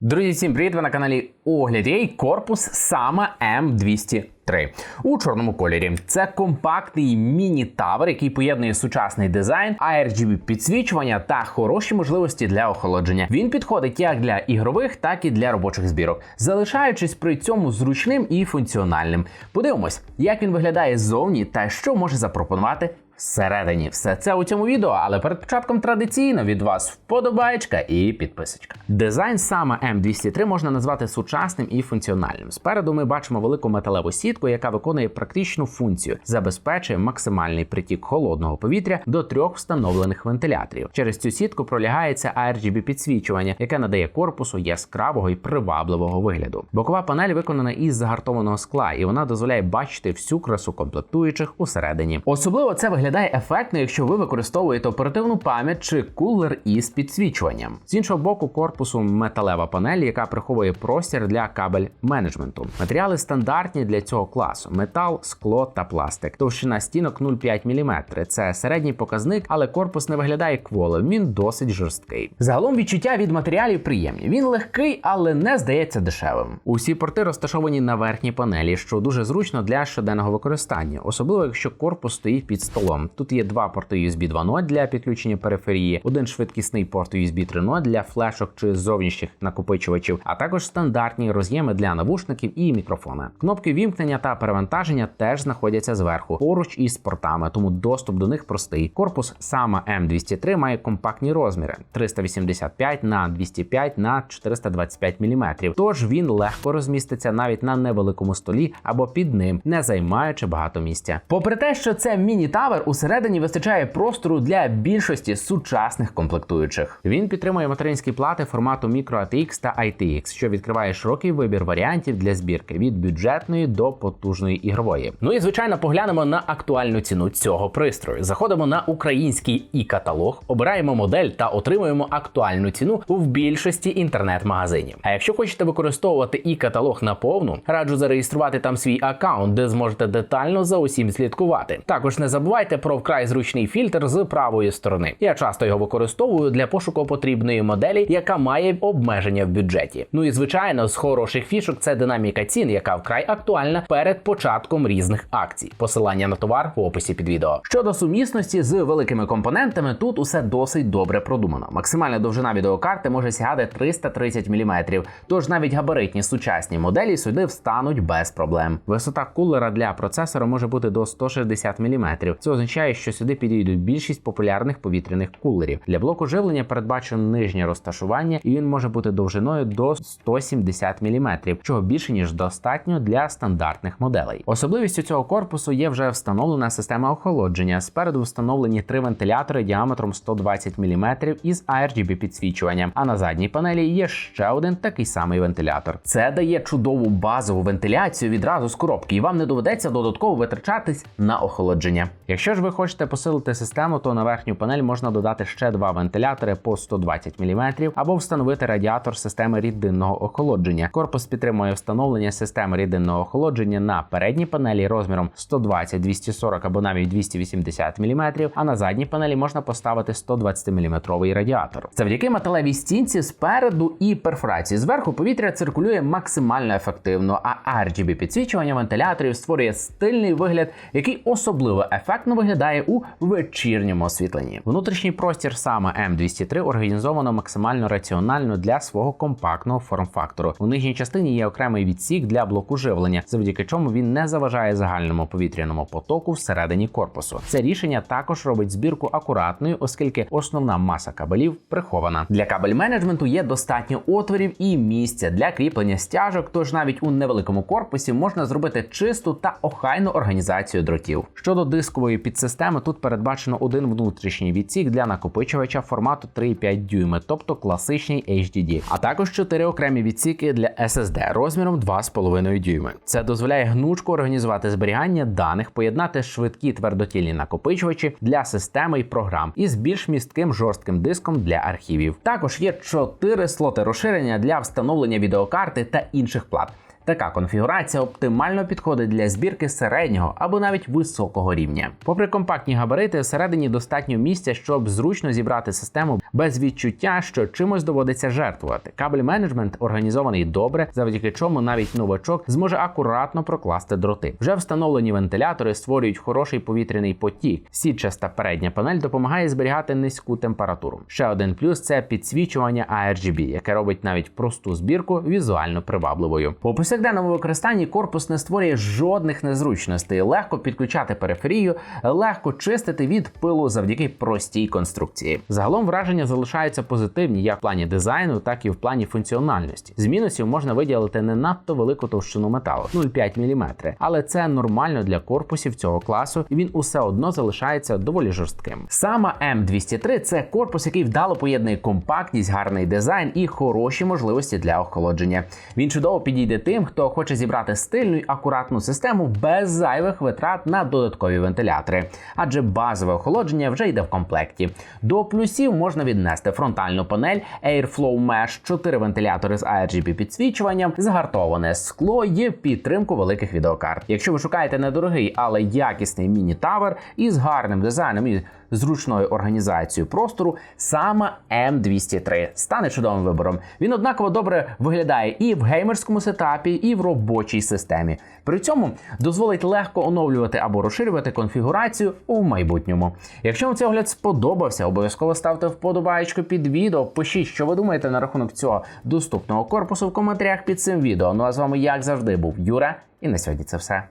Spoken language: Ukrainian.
Друзі, всім привіт! Ви на каналі Огляд корпус саме М203 у чорному кольорі. Це компактний міні-тавер, який поєднує сучасний дизайн, ARGB підсвічування та хороші можливості для охолодження. Він підходить як для ігрових, так і для робочих збірок, залишаючись при цьому зручним і функціональним. Подивимось, як він виглядає ззовні та що може запропонувати всередині. Все це у цьому відео, але перед початком традиційно від вас вподобаєчка і підписочка. Дизайн саме М203 можна назвати сучасним і функціональним. Спереду ми бачимо велику металеву сітку, яка виконує практичну функцію, забезпечує максимальний притік холодного повітря до трьох встановлених вентиляторів. Через цю сітку пролягається RGB підсвічування, яке надає корпусу яскравого і привабливого вигляду. Бокова панель виконана із загартованого скла, і вона дозволяє бачити всю красу комплектуючих усередині. Особливо це виглядає ефектно, якщо ви використовуєте оперативну пам'ять чи кулер із підсвічуванням. З іншого боку, корпусу металева панель, яка приховує простір для кабель менеджменту. Матеріали стандартні для цього класу: метал, скло та пластик. Товщина стінок 0,5 мм. Це середній показник, але корпус не виглядає кволим. Він досить жорсткий. Загалом відчуття від матеріалів приємні. Він легкий, але не здається дешевим. Усі порти розташовані на верхній панелі, що дуже зручно для щоденного використання, особливо якщо корпус стоїть під столом. Тут є два порти USB 2.0 для підключення периферії, один швидкісний порт USB 3.0 для флешок чи зовнішніх накопичувачів, а також стандартні роз'єми для навушників і мікрофона. Кнопки вімкнення та перевантаження теж знаходяться зверху, поруч із портами, тому доступ до них простий. Корпус саме М203 має компактні розміри 385 на 205 на 425 мм. Тож він легко розміститься навіть на невеликому столі або під ним, не займаючи багато місця. Попри те, що це міні-тавер, усередині вистачає простору для більшості сучасних комплектуючих. Він підтримує материнські плати формату Micro ATX та ITX, що відкриває широкий вибір варіантів для збірки від бюджетної до потужної ігрової. Ну і звичайно, поглянемо на актуальну ціну цього пристрою. Заходимо на український і каталог, обираємо модель та отримуємо актуальну ціну в більшості інтернет-магазинів. А якщо хочете використовувати і каталог наповну, раджу зареєструвати там свій аккаунт, де зможете детально за усім слідкувати. Також не забувайте про вкрай зручний фільтр з правої сторони. Я часто його використовую для пошуку потрібної моделі, яка має обмеження в бюджеті. Ну і звичайно, з хороших фішок це динаміка цін, яка вкрай актуальна перед початком різних акцій. Посилання на товар в описі під відео. Щодо сумісності з великими компонентами, тут усе досить добре продумано. Максимальна довжина відеокарти може сягати 330 мм, тож навіть габаритні сучасні моделі сюди встануть без проблем. Висота кулера для процесора може бути до 160 мм. Це означає, що сюди підійдуть більшість популярних повітряних кулерів. Для блоку живлення передбачено нижнє розташування, і він може бути довжиною до 170 мм, чого більше ніж достатньо для стандартних моделей. Особливістю цього корпусу є вже встановлена система охолодження. Спереду встановлені три вентилятори діаметром 120 мм із RGB підсвічуванням. А на задній панелі є ще один такий самий вентилятор. Це дає чудову базову вентиляцію відразу з коробки, і вам не доведеться додатково витрачатись на охолодження. Якщо ж ви хочете посилити систему, то на верхню панель можна додати ще два вентилятори по 120 мм або встановити радіатор системи рідинного охолодження. Корпус підтримує встановлення системи рідинного охолодження на передній панелі розміром 120, 240 або навіть 280 мм, а на задній панелі можна поставити 120 мм радіатор. Завдяки металевій стінці спереду і перфорації зверху повітря циркулює максимально ефективно, а RGB підсвічування вентиляторів створює стильний вигляд, який особливо ефектно виглядає у вечірньому освітленні. Внутрішній простір саме М203 організовано максимально раціонально для свого компактного форм-фактору. У нижній частині є окремий відсік для блоку живлення, завдяки чому він не заважає загальному повітряному потоку всередині корпусу. Це рішення також робить збірку акуратною, оскільки основна маса кабелів прихована. Для кабель менеджменту є достатньо отворів і місця для кріплення стяжок. Тож навіть у невеликому корпусі можна зробити чисту та охайну організацію дротів. Щодо дискової підсистеми, тут передбачено один внутрішній відсік для накопичувача формату 3,5 дюйми, тобто класичний HDD, а також чотири окремі відсіки для SSD розміром 2,5 дюйми. Це дозволяє гнучко організувати зберігання даних, поєднати швидкі твердотільні накопичувачі для системи і програм із більш містким жорстким диском для архівів. Також є чотири слоти розширення для встановлення відеокарти та інших плат. Така конфігурація оптимально підходить для збірки середнього або навіть високого рівня. Попри компактні габарити, всередині достатньо місця, щоб зручно зібрати систему без відчуття, що чимось доводиться жертвувати. Кабель менеджмент організований добре, завдяки чому навіть новачок зможе акуратно прокласти дроти. Вже встановлені вентилятори створюють хороший повітряний потік. Сітчаста передня панель допомагає зберігати низьку температуру. Ще один плюс це підсвічування ARGB, яке робить навіть просту збірку візуально привабливою. По повсякденному використанні корпус не створює жодних незручностей. Легко підключати периферію, легко чистити від пилу завдяки простій конструкції. Загалом враження залишаються позитивні як в плані дизайну, так і в плані функціональності. З мінусів можна виділити не надто велику товщину металу 0,5 мм, але це нормально для корпусів цього класу, і він усе одно залишається доволі жорстким. Саме М203 це корпус, який вдало поєднує компактність, гарний дизайн і хороші можливості для охолодження. Він чудово підійде тим, хто хоче зібрати стильну й акуратну систему без зайвих витрат на додаткові вентилятори, адже базове охолодження вже йде в комплекті. До плюсів можна віднести фронтальну панель, Airflow Mesh, 4 вентилятори з RGB підсвічуванням, згартоване скло і підтримку великих відеокарт. Якщо ви шукаєте недорогий, але якісний міні-тавер із гарним дизайном і зручною організацією простору, саме М203 стане чудовим вибором. Він однаково добре виглядає і в геймерському сетапі, і в робочій системі. При цьому дозволить легко оновлювати або розширювати конфігурацію у майбутньому. Якщо вам цей огляд сподобався, обов'язково ставте вподобайку під відео. Пишіть, що ви думаєте на рахунок цього доступного корпусу в коментарях під цим відео. Ну а з вами, як завжди, був Юра, і на сьогодні це все.